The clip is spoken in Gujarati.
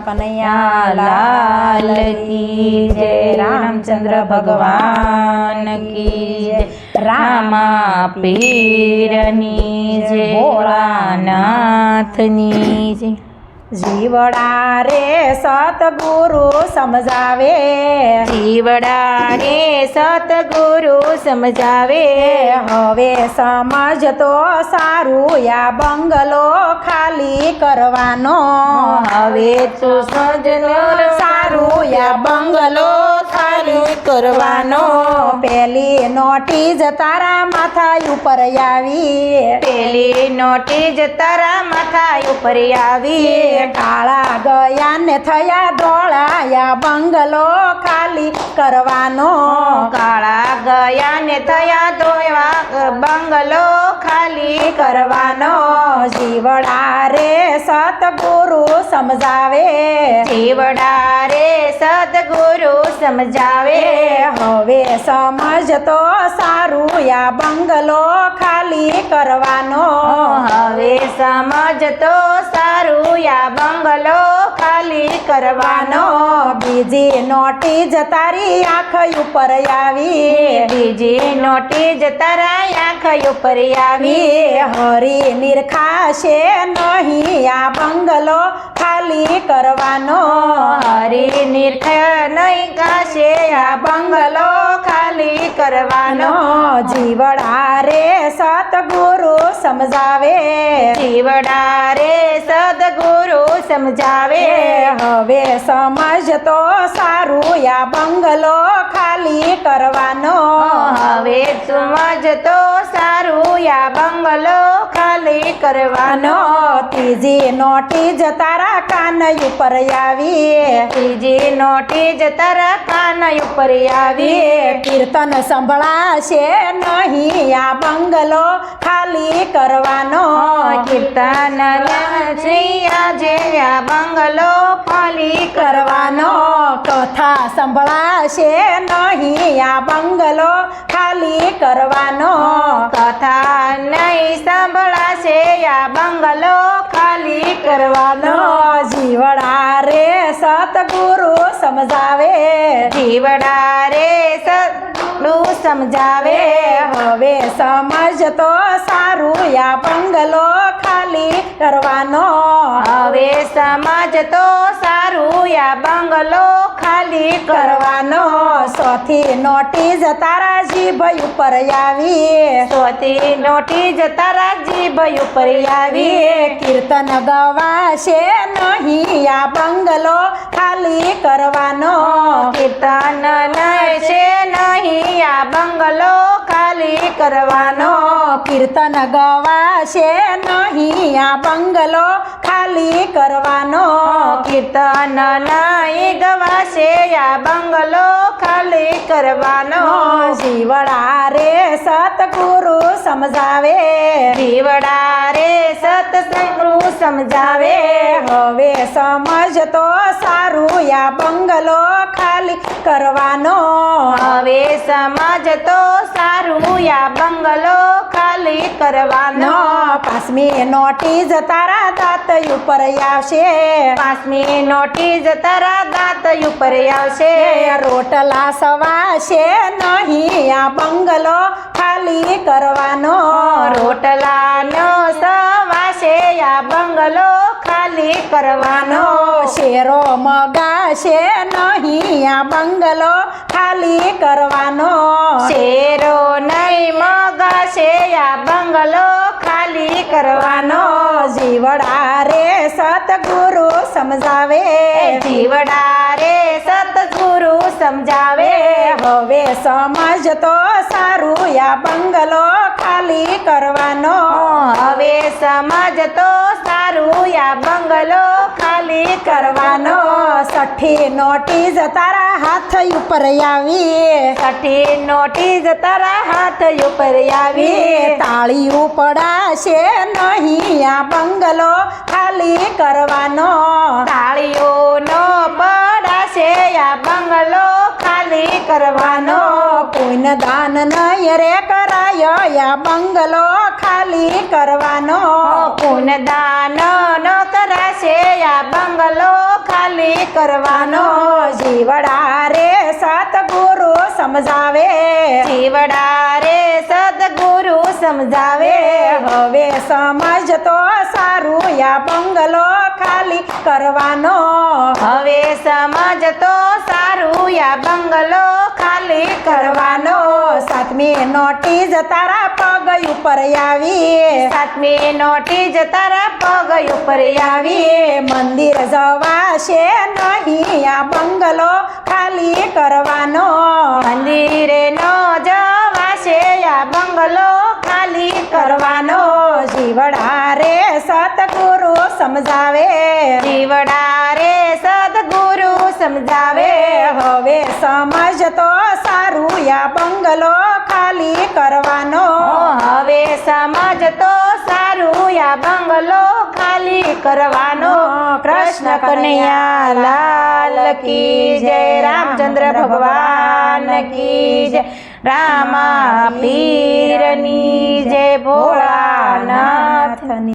કનૈયા લાલ કી જય રામચંદ્ર ભગવાન કી જય રામા પીરની જય ભોળાનાથની જય જીવડા રે સતગુરુ સમજાવે જીવડા રે સતગુરુ સમજાવે હવે સમજતો સારું યા બંગલો ખાલી કરવાનો. હવે તો સારું યા બંગલો ખાલી કરવાનો. પેલી નોટીજ તારા માથા ઉપર આવી. પેલી નોટીજ તારા માથા ઉપર આવી. કાળા ગયા ને થયા ધોળાયા બંગલો ખાલી કરવાનો. કાળા ગયા ને થયા ધોયા બંગલો ખાલી કરવાનો જીવડા રે સતગુરુ સમજાવે. જીવડા રે સદગુરુ સમજાવે. હવે સમજતો સારું યા બંગલો ખાલી કરવાનો. હવે સમજતો સારું યા બંગલો કરવાનો? બીજી નોટી જતારી આંખ ઉપર આવી. બીજી નોટી જતારા આંખ ઉપર આવી. હરી નિરખાશે નહીં આ બંગલો ખાલી કરવાનો. હરી નિરખા નહીં કાશે આ બંગલો ખાલી કરવાનો. જીવડા રે સતગુરુ સમજાવે. જીવડા રે સદગુરુ સમજાવે. હવે સમજતો સારું યા બંગલો ખાલી કરવાનો. હવે સમજતો સારું યા બંગલો ખાલી કરવાનો. ત્રીજી નોટીસ તારા કાન ઉપર આવી. ત્રીજી નોટીસ તારા કાન ઉપર આવી. કીર્તન સંભળાશે નહીં આ બંગલો ખાલી કરવાનો. કીર્તન આજે આ બંગલો ખાલી કરવાનો કથા સંભળાશે નહીં આ બંગલો ખાલી કરવાનો કથા નહીં સંભળાશે આ બંગલો ખાલી કરવાનો. જીવડા રે સતગુરુ સમજાવે, જીવડા રે સતગુરુ સમજાવે. હવે સમજ તો સારું યા બંગલો ખાલી કરવાનો. હવે સમજતો સારું યા બંગલો ખાલી કરવાનો. સોથી નોટીસ તારા જીભ ઉપર આવી. સોથી નોટીસ તારા જીભ ઉપર આવી. કીર્તન ગવાશે નહીં આ બંગલો ખાલી કરવાનો. કીર્તન છે નહીં આ બંગલો ખાલી કરવાનો. કીર્તન ગવાશે નહીં આ બંગલો ખાલી કરવાનો. કીર્તન નહીં ગવાશે આ બંગલો ખાલી કરવાનો. જીવડા રે સતગુરુ સમજાવે. જીવડા રે સતગુરુ સમજાવે. હવે સમજતો સારું યા બંગલો ખાલી કરવાનો. હવે સમજતો સારું યા બંગલો કરવાનો. પાંચમી નોટીસ તારા દાંત ઉપર આવશે. પાંચમી નોટીસ તારા દાંત ઉપર આવશે. રોટલા સવાશે નહીં, આ બંગલો ખાલી કરવાનો. રોટલા નો સવાશે, આ બંગલો ખાલી કરવાનો. શેરો મગાશે નહીં આ બંગલો ખાલી કરવાનો. શેરો નહીં મગાશે આ બંગલો ખાલી કરવાનો. જીવડા રે સતગુરુ સમજાવે. જીવડા રે સતગુરુ સમજાવે. હવે સમજ તો સારું યા બંગલો ખાલી કરવાનો. હવે સમજતો સારું યા બંગલો ખાલી કરવાનો. સઠ્ઠી નોટીસ તારા હાથ ઉપર આવી. સઠ્ઠી નોટીસ તારા હાથ ઉપર આવી. તાળી પડાશે નહીં આ બંગલો ખાલી કરવાનો. તાળીઓનો પડાશે આ બંગલો ખાલી કરવાનો. કોઈને દાન નહીં રે કરાય આ બંગલો ખાલી કરવાનો. પુન દાન ન કરાશે આ બંગલો ખાલી કરવાનો. જીવડા રે સતગુરુ સમજાવે. જીવડા રે સદગુરુ સમજાવે. હવે સમજતો સારું યા બંગલો ખાલી કરવાનો. હવે સમજતો સારું યા બંગલો ખાલી કરવાનો. સાતમી નોટિસ તારા પગ ઉપર આવી સાતમી નોટિસ તારા પગ ઉપર આવી મંદિર જવાશે નહીં આ બંગલો ખાલી કરવાનો. મંદિરે ન જવાશે આ બંગલો ખાલી કરવાનો. જીવડા રે સતગુરુ સમજાવે. જીવડા રે સદગુરુ સમજાવે. હવે સમજતો સારું યા બંગલો ખાલી કરવાનો. હવે સમજતો સારું યા બંગલો ખાલી કરવાનો. કૃષ્ણ કનૈયા લાલ કી જય રામચંદ્ર ભગવાન કી જય. રામા પીરની જય. ભોળાનાથની.